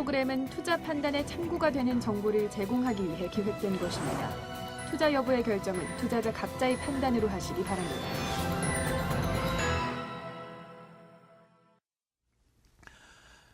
프로그램은 투자 판단에 참고가 되는 정보를 제공하기 위해 기획된 것입니다. 투자 여부의 결정은 투자자 각자의 판단으로 하시기 바랍니다.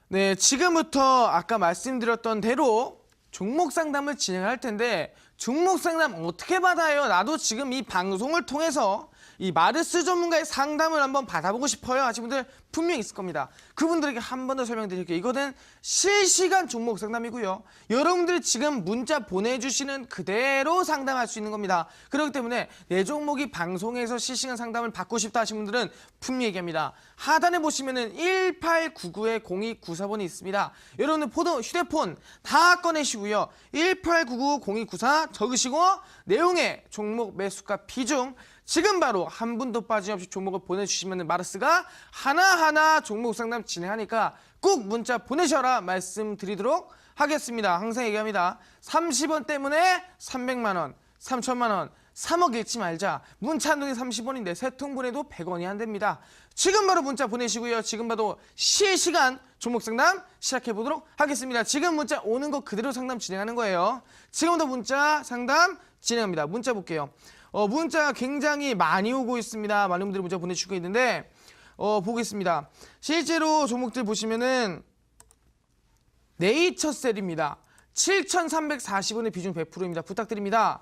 네, 지금부터 아까 말씀드렸던 대로 종목 상담을 진행할 텐데 종목 상담 어떻게 받아요? 나도 지금 이 방송을 통해서 이 마르스 전문가의 상담을 한번 받아보고 싶어요 하시는 분들 분명히 있을 겁니다. 그분들에게 한 번 더 설명드릴게요. 이거는 실시간 종목 상담이고요. 여러분들이 지금 문자 보내주시는 그대로 상담할 수 있는 겁니다. 그렇기 때문에 내 종목이 방송에서 실시간 상담을 받고 싶다 하시는 분들은 분명히 얘기합니다. 하단에 보시면 은 1899-0294번이 있습니다. 여러분들 포도 휴대폰 다 꺼내시고요. 1899-0294 적으시고 내용에 종목 매수가 비중 지금 바로 한 분도 빠짐없이 종목을 보내주시면 마르스가 하나하나 종목 상담 진행하니까 꼭 문자 보내셔라 말씀드리도록 하겠습니다. 항상 얘기합니다. 30원 때문에 300만 원, 3천만 원, 3억 잃지 말자. 문자 한 통에 30원인데 세 통 보내도 100원이 안 됩니다. 지금 바로 문자 보내시고요. 지금 바로 실시간 종목 상담 시작해 보도록 하겠습니다. 지금 문자 오는 거 그대로 상담 진행하는 거예요. 지금부터 문자 상담 진행합니다. 문자 볼게요. 어, 문자 굉장히 많이 오고 있습니다. 많은 분들이 문자 보내주고 있는데 어, 보겠습니다. 실제로 종목들 보시면은 네이처셀입니다. 7,340원의 비중 100%입니다. 부탁드립니다.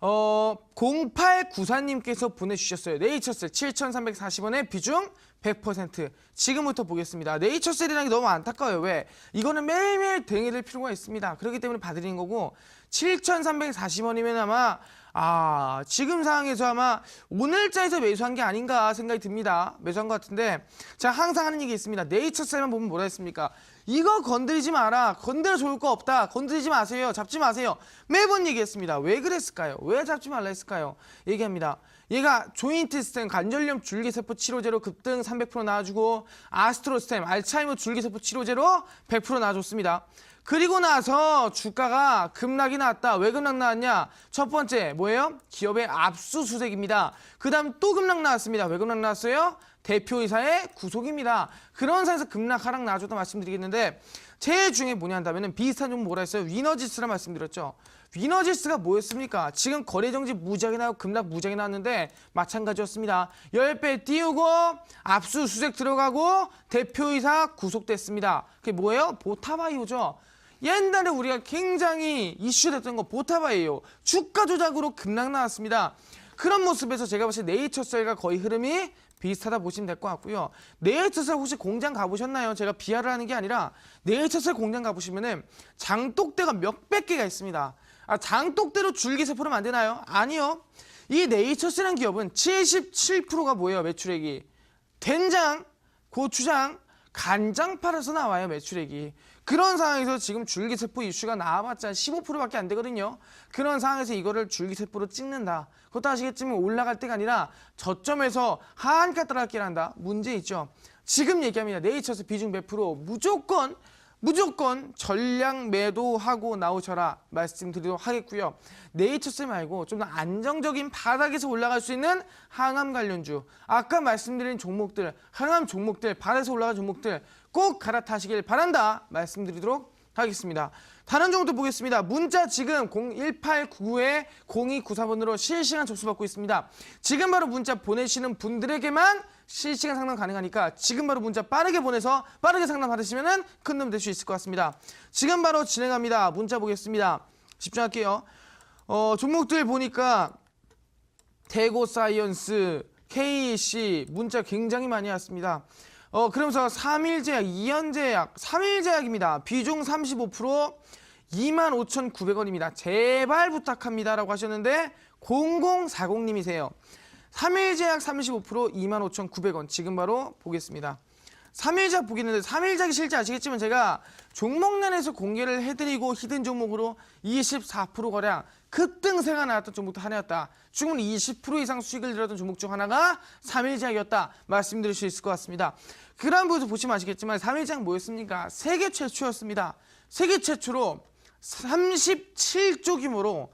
어, 0894님께서 보내주셨어요. 네이처셀 7,340원의 비중 100%. 지금부터 보겠습니다. 네이처셀이라는 게 너무 안타까워요. 왜? 이거는 매일매일 대응해야 될 필요가 있습니다. 그렇기 때문에 봐드리는 거고 7,340원이면 아마 아 지금 상황에서 아마 오늘자에서 매수한 게 아닌가 생각이 듭니다. 매수한 것 같은데 제가 항상 하는 얘기 있습니다. 네이처셀만 보면 뭐라 했습니까? 이거 건드리지 마라. 건드려 좋을 거 없다. 건드리지 마세요. 잡지 마세요. 매번 얘기했습니다. 왜 그랬을까요? 왜 잡지 말라 했을까요? 얘기합니다. 얘가 조인트 스템 관절염 줄기세포 치료제로 급등 300% 나와주고 아스트로스템 알츠하이머 줄기세포 치료제로 100% 나와줬습니다. 그리고 나서 주가가 급락이 나왔다. 왜 급락 나왔냐? 첫 번째 뭐예요? 기업의 압수수색입니다. 그 다음 또 급락 나왔습니다. 왜 급락 나왔어요? 대표이사의 구속입니다. 그런 상에서 급락 하락 나와줬다 말씀드리겠는데 제일 중요한 뭐냐 한다면 비슷한 좀 뭐라 했어요? 위너지스라 말씀드렸죠. 위너지스가 뭐였습니까? 지금 거래정지 무지하게 나고 급락 무지하게 나왔는데 마찬가지였습니다. 10배 띄우고 압수수색 들어가고 대표이사 구속됐습니다. 그게 뭐예요? 보타바이오죠. 옛날에 우리가 굉장히 이슈됐던 거 보타바이오 주가 조작으로 급락 나왔습니다. 그런 모습에서 제가 봤을 때 네이처셀과 거의 흐름이 비슷하다 보시면 될 것 같고요. 네이처셀 혹시 공장 가보셨나요? 제가 비하를 하는 게 아니라 네이처셀 공장 가보시면은 장독대가 몇백 개가 있습니다. 아, 장독대로 줄기세포를 만드나요? 아니요. 이 네이처셀이라는 기업은 77%가 뭐예요? 매출액이. 된장, 고추장, 간장 팔아서 나와요 매출액이 그런 상황에서 지금 줄기세포 이슈가 나와봤자 15%밖에 안 되거든요. 그런 상황에서 이거를 줄기세포로 찍는다. 그것도 아시겠지만 올라갈 때가 아니라 저점에서 하한가 따라가기를 한다. 문제 있죠. 지금 얘기합니다. 네이처스 비중 100% 무조건 무조건 전량 매도하고 나오셔라 말씀드리도록 하겠고요. 네이처스 말고 좀 더 안정적인 바닥에서 올라갈 수 있는 항암 관련주 아까 말씀드린 종목들 항암 종목들 바닥에서 올라간 종목들 꼭 갈아타시길 바란다 말씀드리도록 하겠습니다. 다른 종목도 보겠습니다. 문자 지금 01899-0294번으로 실시간 접수받고 있습니다. 지금 바로 문자 보내시는 분들에게만 실시간 상담 가능하니까 지금 바로 문자 빠르게 보내서 빠르게 상담 받으시면 큰 도움 될수 있을 것 같습니다. 지금 바로 진행합니다. 문자 보겠습니다. 집중할게요. 어, 종목들 보니까 대고 사이언스, KC 문자 굉장히 많이 왔습니다. 어, 그러면서 3일제약, 2연제약, 3일제약입니다. 비중 35% 25,900원입니다. 제발 부탁합니다라고 하셨는데 0040님이세요. 3일 제약 35% 25,900원 지금 바로 보겠습니다. 3일작 보겠는데 3일작이 실제 아시겠지만 제가 종목란에서 공개를 해드리고 히든 종목으로 24% 거량 급등세가 나왔던 종목도 하나였다. 중은 20% 이상 수익을 들었던 종목 중 하나가 3일작이었다. 말씀드릴 수 있을 것 같습니다. 그라운브에서 보시면 아시겠지만 3일작 뭐였습니까? 세계 최초였습니다. 세계 최초로 37조 규모로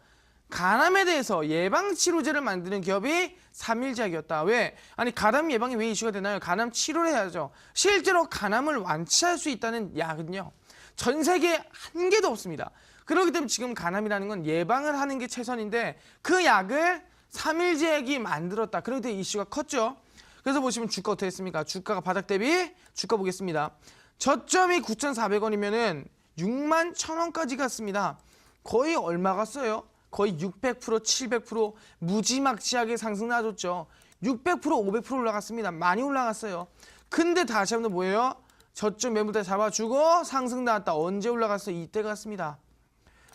간암에 대해서 예방 치료제를 만드는 기업이 삼일제약이었다. 왜? 아니 간암 예방이 왜 이슈가 되나요? 간암 치료를 해야죠. 실제로 간암을 완치할 수 있다는 약은요. 전 세계에 한 개도 없습니다. 그렇기 때문에 지금 간암이라는 건 예방을 하는 게 최선인데 그 약을 삼일제약이 만들었다. 그렇기 때문에 이슈가 컸죠. 그래서 보시면 주가 어떻게 했습니까? 주가가 바닥 대비 주가 보겠습니다. 저점이 9,400원이면은 6만 1,000원까지 갔습니다. 거의 얼마 갔어요? 거의 600% 700% 무지막지하게 상승 나줬죠. 600% 500% 올라갔습니다. 많이 올라갔어요. 근데 다시 한번 뭐예요? 저점 매물대 잡아주고 상승 나왔다. 언제 올라갔어? 이때 갔습니다.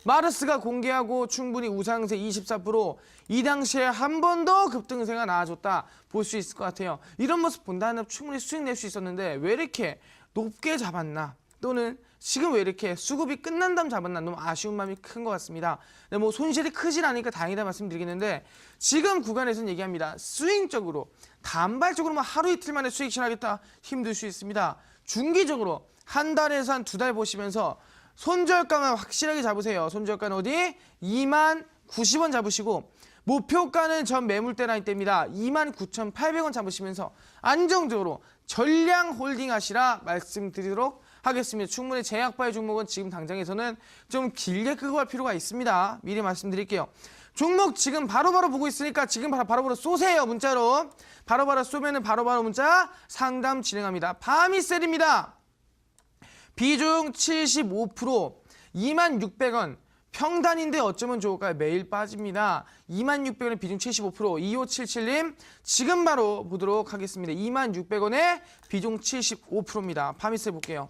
마르스가 공개하고 충분히 우상세 24%이 당시에 한 번 더 급등세가 나와줬다 볼 수 있을 것 같아요. 이런 모습 본다면 충분히 수익 낼 수 있었는데 왜 이렇게 높게 잡았나? 또는 지금 왜 이렇게 수급이 끝난 다음 잡았나? 너무 아쉬운 마음이 큰 것 같습니다. 근데 뭐 손실이 크진 않으니까 다행이다 말씀드리겠는데 지금 구간에서는 얘기합니다. 스윙적으로 단발적으로 뭐 하루 이틀 만에 수익 실하겠다 힘들 수 있습니다. 중기적으로 한 달에서 한 두 달 보시면서 손절가만 확실하게 잡으세요. 손절가는 어디? 2만 90원 잡으시고 목표가는 전 매물대 라인 때입니다. 2만 9,800원 잡으시면서 안정적으로 전량 홀딩 하시라 말씀드리도록 하겠습니다. 충분히 제약바의 종목은 지금 당장에서는 좀 길게 끄고 갈 필요가 있습니다. 미리 말씀드릴게요. 종목 지금 바로 바로 보고 있으니까 지금 바로 바로 바로 쏘세요. 문자로. 바로바로 쏘면은 바로바로 문자 상담 진행합니다. 밤이셀입니다. 비중 75% 2600원 평단인데 어쩌면 좋을까요? 매일 빠집니다. 2600원의 비중 75% 2577님 지금 바로 보도록 하겠습니다. 2600원의 비중 75%입니다. 파미세 볼게요.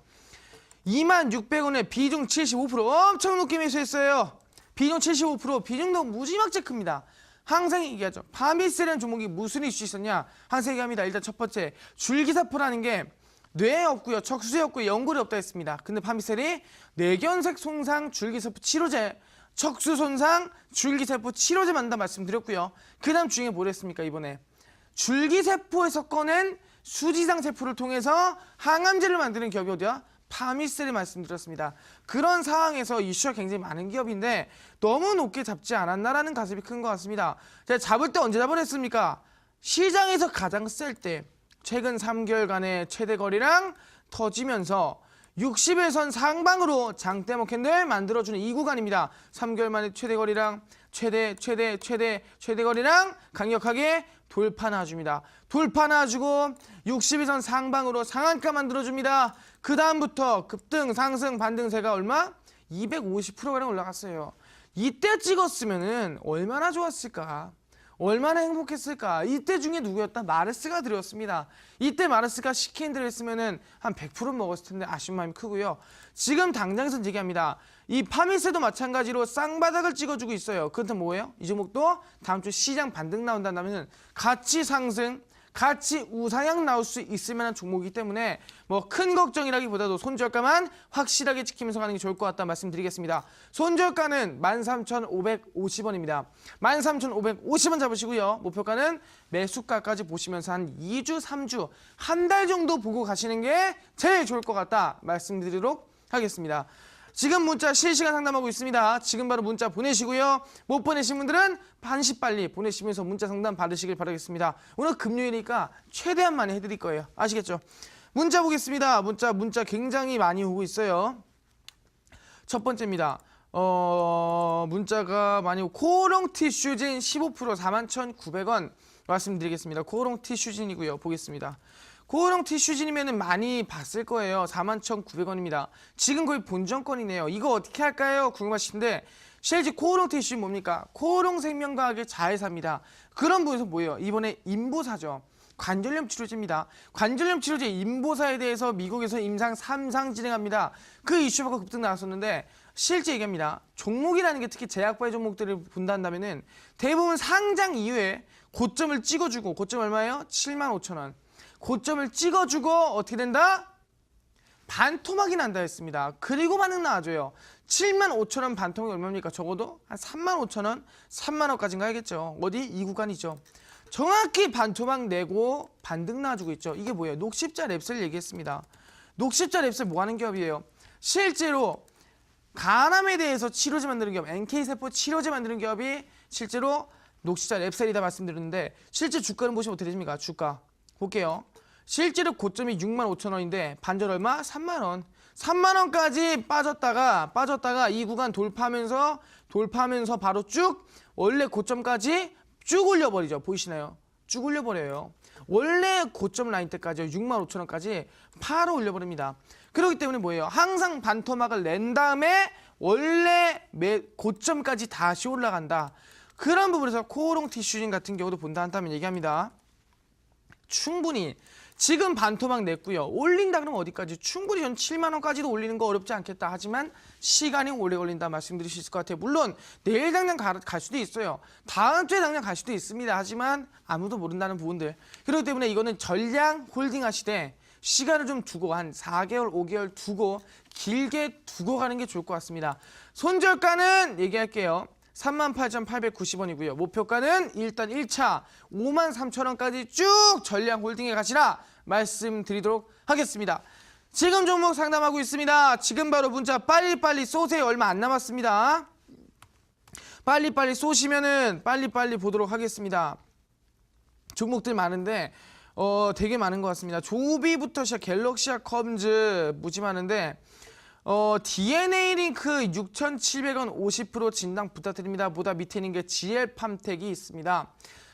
2600원의 비중 75% 엄청 높게 매수했어요. 비중 75% 비중도 무지막지 큽니다. 항상 얘기하죠. 파미세라는 종목이 무슨 이슈 있었냐? 항상 얘기합니다. 일단 첫 번째 줄기세포라는 게 뇌에 없고요. 척수에 없고요. 연골이 없다 했습니다. 근데 파미셀이 뇌견색 손상 줄기세포 치료제 척수 손상 줄기세포 치료제 만다 말씀드렸고요. 그 다음 중에 뭘 했습니까 이번에 줄기세포에서 꺼낸 수지상 세포를 통해서 항암제를 만드는 기업이 어디야? 파미셀을 말씀드렸습니다. 그런 상황에서 이슈가 굉장히 많은 기업인데 너무 높게 잡지 않았나라는 가슴이 큰 것 같습니다. 제가 잡을 때 언제 잡아냈습니까? 시장에서 가장 셀 때 최근 3개월간의 최대 거리랑 터지면서 60일선 상방으로 장대목 캔들 만들어주는 이 구간입니다. 3개월 만에 최대 거리랑 최대 최대 최대 최대 거리랑 강력하게 돌파 놔줍니다. 돌파 놔주고 60일선 상방으로 상한가 만들어줍니다. 그 다음부터 급등 상승 반등세가 얼마? 250%가량 올라갔어요. 이때 찍었으면은 얼마나 좋았을까? 얼마나 행복했을까? 이때 중에 누구였다? 마르스가 들었습니다. 이때 마르스가 시킨들 했으면은 한100% 먹었을 텐데 아쉬운 마음이 크고요. 지금 당장에선 얘기합니다. 이 파미세도 마찬가지로 쌍바닥을 찍어주고 있어요. 그렇다면 뭐예요? 이 종목도 다음 주 시장 반등 나온다면 같이 상승, 같이 우상향 나올 수 있을 만한 종목이기 때문에 뭐 큰 걱정이라기보다도 손절가만 확실하게 지키면서 가는 게 좋을 것 같다 말씀드리겠습니다. 손절가는 13,550원입니다. 13,550원 잡으시고요. 목표가는 매수가까지 보시면서 한 2주, 3주, 한 달 정도 보고 가시는 게 제일 좋을 것 같다 말씀드리도록 하겠습니다. 지금 문자 실시간 상담하고 있습니다. 지금 바로 문자 보내시고요. 못 보내신 분들은 반시 빨리 보내시면서 문자 상담 받으시길 바라겠습니다. 오늘 금요일이니까 최대한 많이 해드릴 거예요. 아시겠죠? 문자 보겠습니다. 문자 문자 굉장히 많이 오고 있어요. 첫 번째입니다. 어, 문자가 많이 오고 코롱 티슈진 15% 41,900원 말씀드리겠습니다. 코롱 티슈진이고요. 보겠습니다. 고long 티슈진이면 많이 봤을 거예요. 41,900원입니다. 지금 거의 본전권이네요. 이거 어떻게 할까요? 궁금하신데 실제 코오롱 티슈 뭡니까? 코오롱 생명과학의 자회사입니다. 그런 분에서 뭐예요? 이번에 인보사죠. 관절염 치료제입니다. 관절염 치료제 인보사에 대해서 미국에서 임상 3상 진행합니다. 그 이슈가 급등 나왔었는데 실제 얘기합니다. 종목이라는 게 특히 제약바의 종목들을 본다면 은 대부분 상장 이후에 고점을 찍어주고 고점 얼마예요? 7만 5천 원. 고점을 찍어주고 어떻게 된다? 반토막이 난다 했습니다. 그리고 반응 나와줘요. 7만 5천 원 반토막이 얼마입니까? 적어도 한 3만 5천 원, 3만 원까지는 가야겠죠. 어디? 이 구간이죠. 정확히 반토막 내고 반등 나와주고 있죠. 이게 뭐예요? 녹십자 랩셀 얘기했습니다. 녹십자 랩셀 뭐 하는 기업이에요? 실제로 간암에 대해서 치료제 만드는 기업, NK세포 치료제 만드는 기업이 실제로 녹십자 랩셀이다 말씀드렸는데 실제 주가는 보시면 어떻게 되십니까? 주가 볼게요. 실제로 고점이 6만 5천 원인데 반절 얼마? 3만 원. 3만 원까지 빠졌다가 빠졌다가 이 구간 돌파하면서 돌파하면서 바로 쭉 원래 고점까지 쭉 올려버리죠. 보이시나요? 쭉 올려버려요. 원래 고점 라인 때까지 6만 5천 원까지 바로 올려버립니다. 그렇기 때문에 뭐예요? 항상 반토막을 낸 다음에 원래 매 고점까지 다시 올라간다. 그런 부분에서 코오롱 티슈진 같은 경우도 본다 한다면 얘기합니다. 충분히 지금 반토막 냈고요. 올린다 그러면 어디까지? 충분히 전 7만 원까지도 올리는 거 어렵지 않겠다. 하지만 시간이 오래 걸린다 말씀드릴 수 있을 것 같아요. 물론 내일 당장 가- 갈 수도 있어요. 다음 주에 당장 갈 수도 있습니다. 하지만 아무도 모른다는 부분들. 그렇기 때문에 이거는 전량 홀딩 하시되 시간을 좀 두고 한 4개월, 5개월 두고 길게 두고 가는 게 좋을 것 같습니다. 손절가는 얘기할게요. 38,890원이고요. 목표가는 일단 1차 53,000원까지 쭉 전량 홀딩에 가시라 말씀드리도록 하겠습니다. 지금 종목 상담하고 있습니다. 지금 바로 문자 빨리빨리 쏘세요. 얼마 안 남았습니다. 빨리빨리 쏘시면은 빨리빨리 보도록 하겠습니다. 종목들 많은데 어 되게 많은 것 같습니다. 조비부터 시작 갤럭시아 컴즈 무지 많은데 어 DNA 링크 6,700원 50% 진당 부탁드립니다. 보다 밑에 있는 게 GL 팜텍이 있습니다.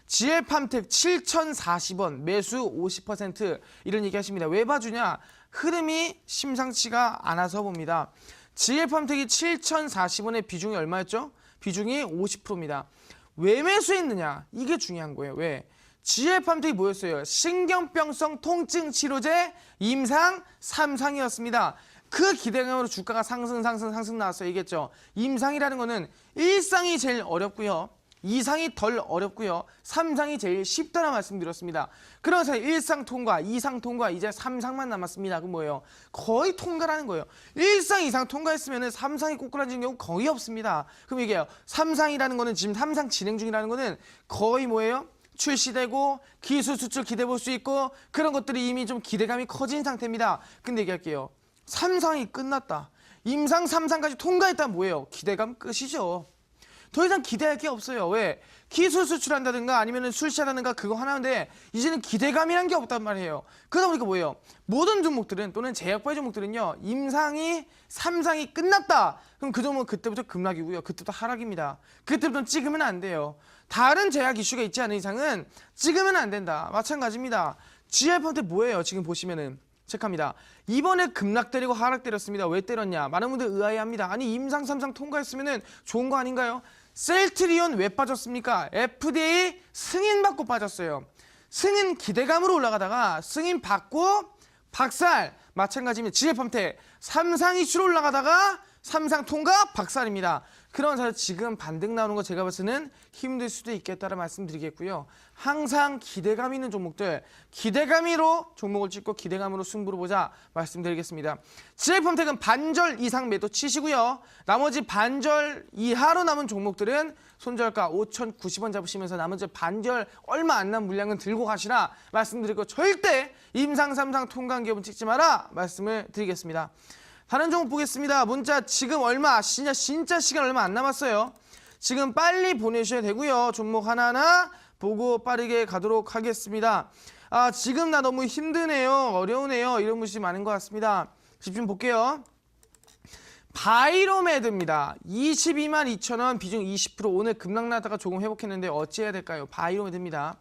GL 팜텍 7,040원 매수 50% 이런 얘기 하십니다. 왜 봐주냐? 흐름이 심상치가 않아서 봅니다. GL 팜텍이 7,040원의 비중이 얼마였죠? 비중이 50%입니다. 왜 매수했느냐? 이게 중요한 거예요. 왜? GL 팜텍이 뭐였어요? 신경병성 통증 치료제 임상 3상이었습니다. 그 기대감으로 주가가 상승 상승 상승 나왔어요. 얘기했죠. 임상이라는 거는 1상이 제일 어렵고요. 2상이 덜 어렵고요. 3상이 제일 쉽다는 말씀드렸습니다. 그래서 1상 통과, 2상 통과, 이제 3상만 남았습니다. 그 뭐예요? 거의 통과라는 거예요. 1상 이상 통과했으면 3상이 꼬꾸라지는 경우 거의 없습니다. 그럼 이게요. 3상이라는 거는 지금 3상 진행 중이라는 거는 거의 뭐예요? 출시되고 기술 수출 기대 볼 수 있고 그런 것들이 이미 좀 기대감이 커진 상태입니다. 근데 얘기할게요. 3상이 끝났다. 임상 3상까지 통과했다면 뭐예요? 기대감 끝이죠. 더 이상 기대할 게 없어요. 왜? 기술 수출한다든가 아니면 출시한다든가 그거 하나인데 이제는 기대감이란 게 없단 말이에요. 그러다 보니까 뭐예요? 모든 종목들은 또는 제약바이 종목들은요. 임상이 3상이 끝났다. 그럼 그 종목은 그때부터 급락이고요. 그때부터 하락입니다. 그때부터 찍으면 안 돼요. 다른 제약 이슈가 있지 않은 이상은 찍으면 안 된다. 마찬가지입니다. GR펀트 뭐예요? 지금 보시면은 체크합니다. 이번에 급락 때리고 하락 때렸습니다. 왜 때렸냐? 많은 분들 의아해합니다. 아니 임상 3상 통과했으면은 좋은 거 아닌가요? 셀트리온 왜 빠졌습니까? FDA 승인 받고 빠졌어요. 승인 기대감으로 올라가다가 승인 받고 박살 마찬가지입니다. 지혜펌태 3상 이슈로 올라가다가 3상 통과 박살입니다. 그런 사실 지금 반등 나오는 거 제가 봤을 때는 힘들 수도 있겠다는 말씀드리겠고요. 항상 기대감 있는 종목들 기대감으로 종목을 찍고 기대감으로 승부를 보자 말씀드리겠습니다. 지혜펌택은 반절 이상 매도 치시고요. 나머지 반절 이하로 남은 종목들은 손절가 5,090원 잡으시면서 나머지 반절 얼마 안 남은 물량은 들고 가시라 말씀드리고 절대 임상 삼상 통관 기업은 찍지 마라 말씀을 드리겠습니다. 다른 종목 보겠습니다. 문자 지금 얼마 진짜 진짜 시간 얼마 안 남았어요. 지금 빨리 보내셔야 되고요. 종목 하나하나 보고 빠르게 가도록 하겠습니다. 아 지금 나 너무 힘드네요. 어려우네요. 이런 분이 많은 것 같습니다. 집중 볼게요. 바이로메드입니다. 22만 2천 원 비중 20% 오늘 급락 나다가 조금 회복했는데 어찌해야 될까요? 바이로메드입니다.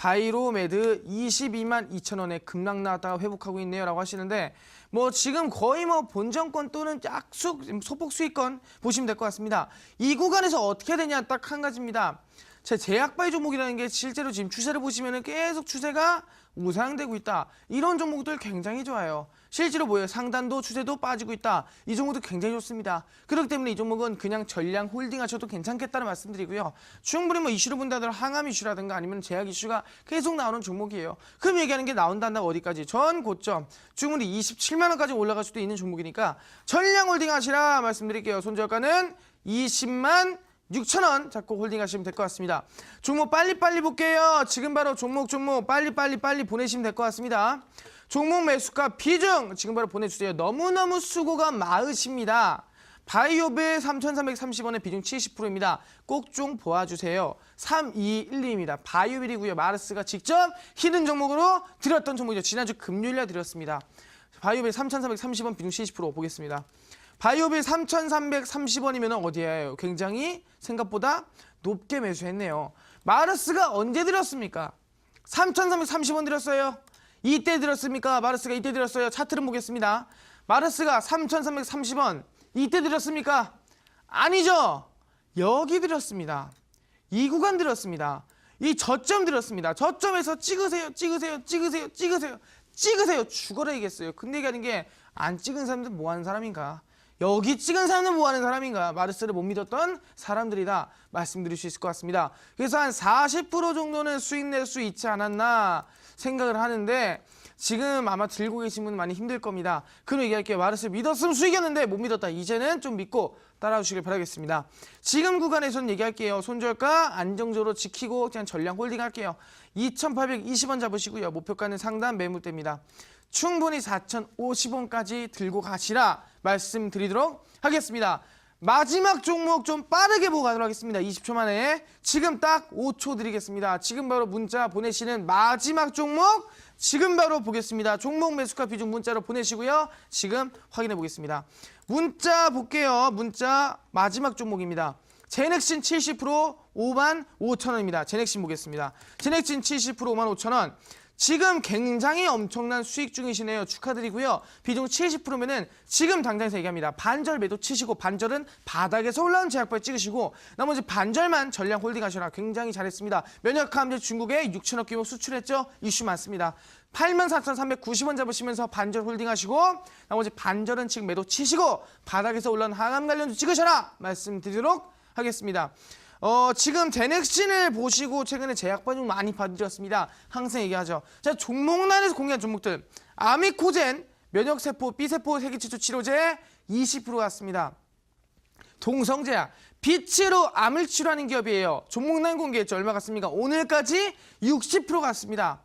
바이로메드 22만 2천 원에 급락 나다가 회복하고 있네요 라고 하시는데 뭐 지금 거의 뭐 본정권 또는 약속 소폭 수익권 보시면 될 것 같습니다. 이 구간에서 어떻게 되냐 딱 한 가지입니다. 제 제약바이 종목이라는 게 실제로 지금 추세를 보시면 계속 추세가 우상되고 있다. 이런 종목들 굉장히 좋아요. 실제로 뭐예요? 상단도 추세도 빠지고 있다. 이 종목도 굉장히 좋습니다. 그렇기 때문에 이 종목은 그냥 전량 홀딩 하셔도 괜찮겠다는 말씀드리고요. 충분히 뭐 이슈로 본다더라 항암 이슈라든가 아니면 제약 이슈가 계속 나오는 종목이에요. 그럼 얘기하는 게 나온다 한다 어디까지? 전 고점 충분히 27만 원까지 올라갈 수도 있는 종목이니까 전량 홀딩 하시라 말씀드릴게요. 손절가는 20만 6,000원 잡고 홀딩하시면 될 것 같습니다. 종목 빨리빨리 볼게요. 지금 바로 종목 종목 빨리빨리 빨리 보내시면 될 것 같습니다. 종목 매수가 비중 지금 바로 보내주세요. 너무너무 수고가 많으십니다. 바이오베 3,330원의 비중 70%입니다. 꼭 좀 보아주세요. 3212입니다. 바이오빌이고요. 마르스가 직접 히든 종목으로 드렸던 종목이죠. 지난주 금요일에 드렸습니다. 바이오빌 3,430원 비중 70% 보겠습니다. 바이오빌 3,330원이면 어디예요? 굉장히 생각보다 높게 매수했네요. 마르스가 언제 들었습니까? 3,330원 들었어요. 이때 들었습니까? 마르스가 이때 들었어요. 차트를 보겠습니다. 마르스가 3,330원 이때 들었습니까? 아니죠. 여기 들었습니다. 이 구간 들었습니다. 이 저점 들었습니다. 저점에서 찍으세요, 찍으세요, 찍으세요, 찍으세요, 찍으세요. 죽어라야겠어요. 근데 이게 아닌 게안 찍은 사람들 뭐 하는 사람인가? 여기 찍은 사람은 뭐 하는 사람인가? 마르스를 못 믿었던 사람들이다 말씀드릴 수 있을 것 같습니다. 그래서 한 40% 정도는 수익 낼 수 있지 않았나 생각을 하는데 지금 아마 들고 계신 분 많이 힘들 겁니다. 그럼 얘기할게요. 마르스를 믿었으면 수익이었는데 못 믿었다. 이제는 좀 믿고 따라주시길 바라겠습니다. 지금 구간에서는 얘기할게요. 손절가 안정적으로 지키고 그냥 전량 홀딩 할게요. 2,820원 잡으시고요. 목표가는 상단 매물대입니다. 충분히 4,050원까지 들고 가시라 말씀드리도록 하겠습니다. 마지막 종목 좀 빠르게 보고 가도록 하겠습니다. 20초 만에 지금 딱 5초 드리겠습니다. 지금 바로 문자 보내시는 마지막 종목 지금 바로 보겠습니다. 종목 매수가 비중 문자로 보내시고요. 지금 확인해 보겠습니다. 문자 볼게요. 문자 마지막 종목입니다. 제넥신 70% 5만 5천 원입니다. 제넥신 보겠습니다. 제넥신 70% 5만 5천 원. 지금 굉장히 엄청난 수익 중이시네요. 축하드리고요. 비중 70%면은 지금 당장에서 얘기합니다. 반절 매도 치시고 반절은 바닥에서 올라온 제약발 찍으시고 나머지 반절만 전량 홀딩하셔라. 굉장히 잘했습니다. 면역함제 중국에 6천억 규모 수출했죠. 이슈 많습니다. 84,390원 잡으시면서 반절 홀딩하시고 나머지 반절은 지금 매도 치시고 바닥에서 올라온 항암 관련주 찍으셔라 말씀드리도록 하겠습니다. 어, 지금 제넥신을 보시고 최근에 제약 반응 많이 받으셨습니다. 항상 얘기하죠. 자, 종목란에서 공개한 종목들. 아미코젠, 면역세포, B세포 세기치주 치료제 20% 갔습니다. 동성제약, 빛으로 암을 치료하는 기업이에요. 종목란 공개했죠. 얼마 갔습니까? 오늘까지 60% 갔습니다.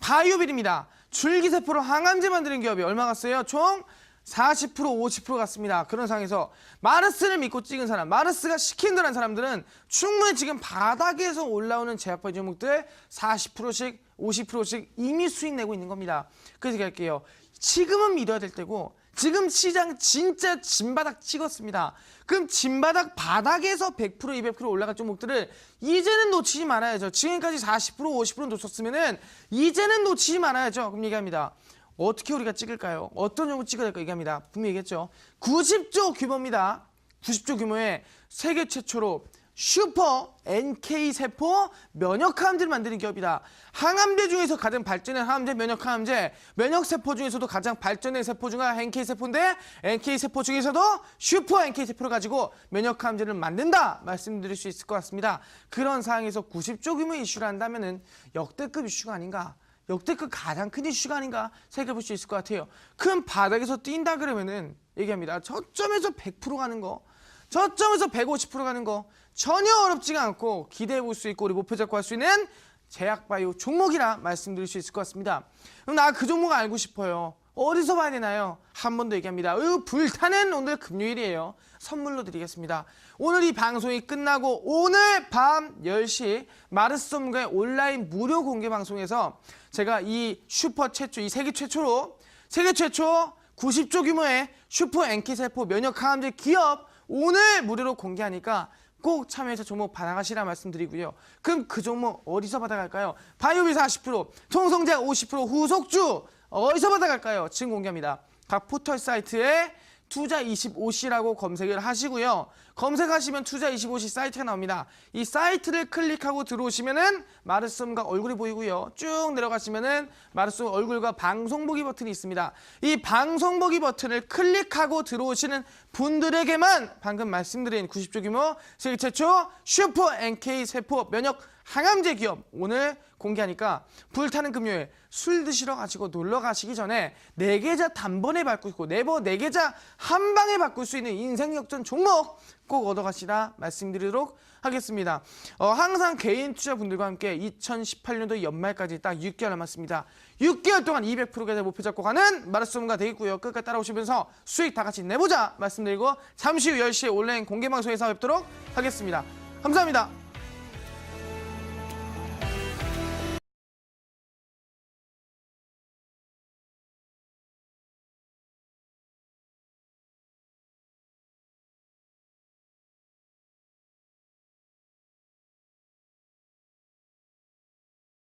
바이오빌입니다. 줄기세포로 항암제 만드는 기업이 얼마 갔어요? 총 40% 50% 갔습니다. 그런 상황에서 마르스를 믿고 찍은 사람, 마르스가 시킨 듯한 사람들은 충분히 지금 바닥에서 올라오는 제약발 종목들 40%씩 50%씩 이미 수익 내고 있는 겁니다. 그래서 얘기할게요. 지금은 믿어야 될 때고 지금 시장 진짜 진바닥 찍었습니다. 그럼 진바닥 바닥에서 100% 200% 올라갈 종목들을 이제는 놓치지 말아야죠. 지금까지 40% 50% 놓쳤으면은 이제는 놓치지 말아야죠. 그럼 얘기합니다. 어떻게 우리가 찍을까요? 어떤 종목 찍어야 될까 얘기합니다. 분명히 얘기했죠. 90조 규모입니다. 90조 규모의 세계 최초로 슈퍼 NK 세포 면역 항암제를 만드는 기업이다. 항암제 중에서 가장 발전된 항암제 면역 항암제, 면역 세포 중에서도 가장 발전된 세포 중에 NK 세포인데 NK 세포 중에서도 슈퍼 NK 세포를 가지고 면역 항암제를 만든다 말씀드릴 수 있을 것 같습니다. 그런 상황에서 90조 규모 이슈를 한다면은 역대급 이슈가 아닌가? 역대급 가장 큰 이슈가 아닌가 생각해 볼 수 있을 것 같아요. 큰 바닥에서 뛴다 그러면은 얘기합니다. 저점에서 100% 가는 거, 저점에서 150% 가는 거 전혀 어렵지가 않고 기대해 볼 수 있고 우리 목표 잡고 할 수 있는 제약바이오 종목이라 말씀드릴 수 있을 것 같습니다. 그럼 나 그 종목 알고 싶어요. 어디서 봐야 되나요? 한 번 더 얘기합니다. 으, 불타는 오늘 금요일이에요. 선물로 드리겠습니다. 오늘 이 방송이 끝나고 오늘 밤 10시 마르스 전문가의 온라인 무료 공개 방송에서 제가 이 슈퍼 최초, 이 세계 최초로 세계 최초 90조 규모의 슈퍼 앵키세포 면역 항암제 기업 오늘 무료로 공개하니까 꼭 참여해서 종목 받아가시라 말씀드리고요. 그럼 그 종목 어디서 받아갈까요? 바이오비 40%, 통성제약 50%, 후속주 어디서 받아갈까요? 지금 공개합니다. 각 포털 사이트에 투자25시라고 검색을 하시고요. 검색하시면 투자25시 사이트가 나옵니다. 이 사이트를 클릭하고 들어오시면은 마르스홈과 얼굴이 보이고요. 쭉 내려가시면은 마르스홈 얼굴과 방송 보기 버튼이 있습니다. 이 방송 보기 버튼을 클릭하고 들어오시는 분들에게만 방금 말씀드린 90조 규모 세계 최초 슈퍼 NK 세포 면역 항암제 기업 오늘 공개하니까 불타는 금요일 술 드시러 가시고 놀러 가시기 전에 네 계좌 단번에 바꾸고 고 네버 네 계좌 한 방에 바꿀 수 있는 인생 역전 종목 꼭 얻어가시라 말씀드리도록 하겠습니다. 어, 항상 개인 투자분들과 함께 2018년도 연말까지 딱 6개월 남았습니다. 6개월 동안 200%가 목표 잡고 가는 마라소문가 되겠고요. 끝까지 따라오시면서 수익 다 같이 내보자 말씀드리고 잠시 후 10시에 온라인 공개 방송에서 뵙도록 하겠습니다. 감사합니다.